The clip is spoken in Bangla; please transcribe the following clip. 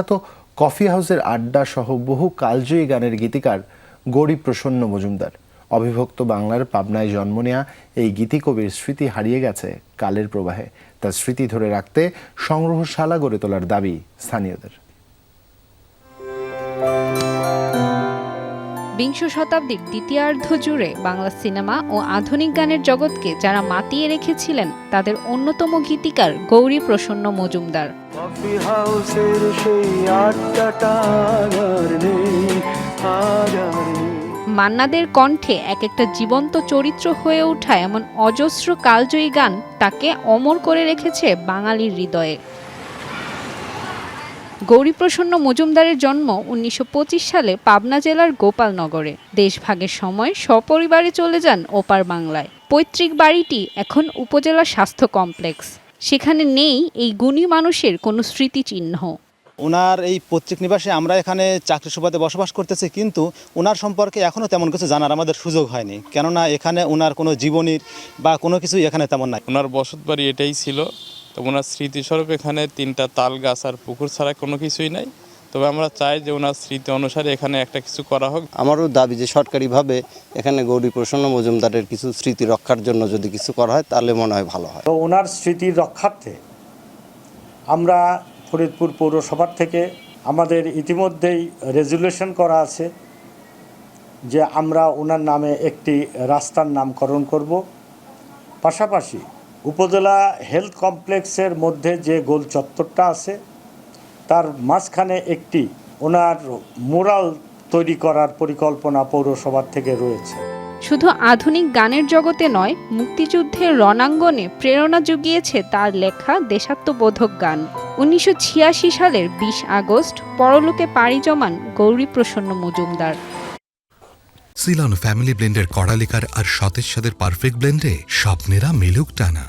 বিখ্যাত কফি হাউসের আড্ডা সহ বহু কালজয়ী গানের গীতিকার গরিব প্রসন্ন মজুমদার। অবিভক্ত বাংলার পাবনায় জন্ম নেয়া এই গীতিকবির স্মৃতি হারিয়ে গেছে কালের প্রবাহে। তার স্মৃতি ধরে রাখতে সংগ্রহশালা গড়ে তোলার দাবি স্থানীয়দের। বিংশ শতাব্দীর দ্বিতীয়ার্ধ জুড়ে বাংলা সিনেমা ও আধুনিক গানের জগৎকে যারা মাতিয়ে রেখেছিলেন তাদের অন্যতম গীতিকার গৌরী প্রসন্ন মজুমদার। মান্নাদের কণ্ঠে এক একটা জীবন্ত চরিত্র হয়ে ওঠা এমন অজস্র কালজয়ী গান তাকে অমর করে রেখেছে বাঙালির হৃদয়ে। গৌরীপ্রসন্ন মজুমদারের জন্ম উনিশশো পঁচিশ সালে পাবনা জেলার গোপালনগরে। দেশভাগের সময় সপরিবারে চলে যান ওপার বাংলায়। পৈতৃক বাড়িটি এখন উপজেলা স্বাস্থ্য কমপ্লেক্স। সেখানে নেই এই গুণী মানুষের কোনো স্মৃতিচিহ্ন। ওনার এই পৈতৃক নিবাসে আমরা এখানে চাকরি সুবাদে বসবাস করতেছি কিন্তু ওনার সম্পর্কে এখনও তেমন কিছু জানার আমাদের সুযোগ হয়নি। কেননা এখানে ওনার কোনো জীবনীর বা কোনো কিছুই এখানে তেমন নাই। ওনার বসত বাড়ি এটাই ছিল। ওনার স্মৃতিস্বরূপ এখানে তিনটা তাল গাছ আর পুকুর ছাড়া কোনো কিছুই নাই। তবে আমরা চাই যে ওনার স্মৃতি অনুসারে এখানে একটা কিছু করা হোক। আমারও দাবি যে সরকারিভাবে এখানে গৌরী প্রসন্ন মজুমদারের কিছু স্মৃতি রক্ষার জন্য যদি কিছু করা হয় তাহলে মনে হয় ভালো হয়। তো ওনার স্মৃতির রক্ষার্থে আমরা ফরিদপুর পৌরসভার থেকে আমাদের ইতিমধ্যেই রেজুলেশন করা আছে যে আমরা ওনার নামে একটি রাস্তার নামকরণ করব। পাশাপাশি উপজেলা হেলথ কমপ্লেক্সের মধ্যে যে গোল চত্বরটা আছে তার মাঝখানে একটি ওনার মোরাল তৈরি করার পরিকল্পনা পৌরসভার থেকে রয়েছে। শুধু আধুনিক গানের জগতে নয় মুক্তিযুদ্ধের রণাঙ্গনে প্রেরণা জুগিয়েছে তার লেখা দেশাত্মবোধক গান। উনিশশো ছিয়াশি সালের বিশ আগস্ট পরলোকে পাড়ি জমান গৌরী প্রসন্ন মজুমদার। সিলন ফ্যামিলি ব্লেন্ডের কড়ালিকার আর সতেজ সাদের পারফেক্ট ব্লেন্ডে স্বপ্নেরা মেলুক টানা।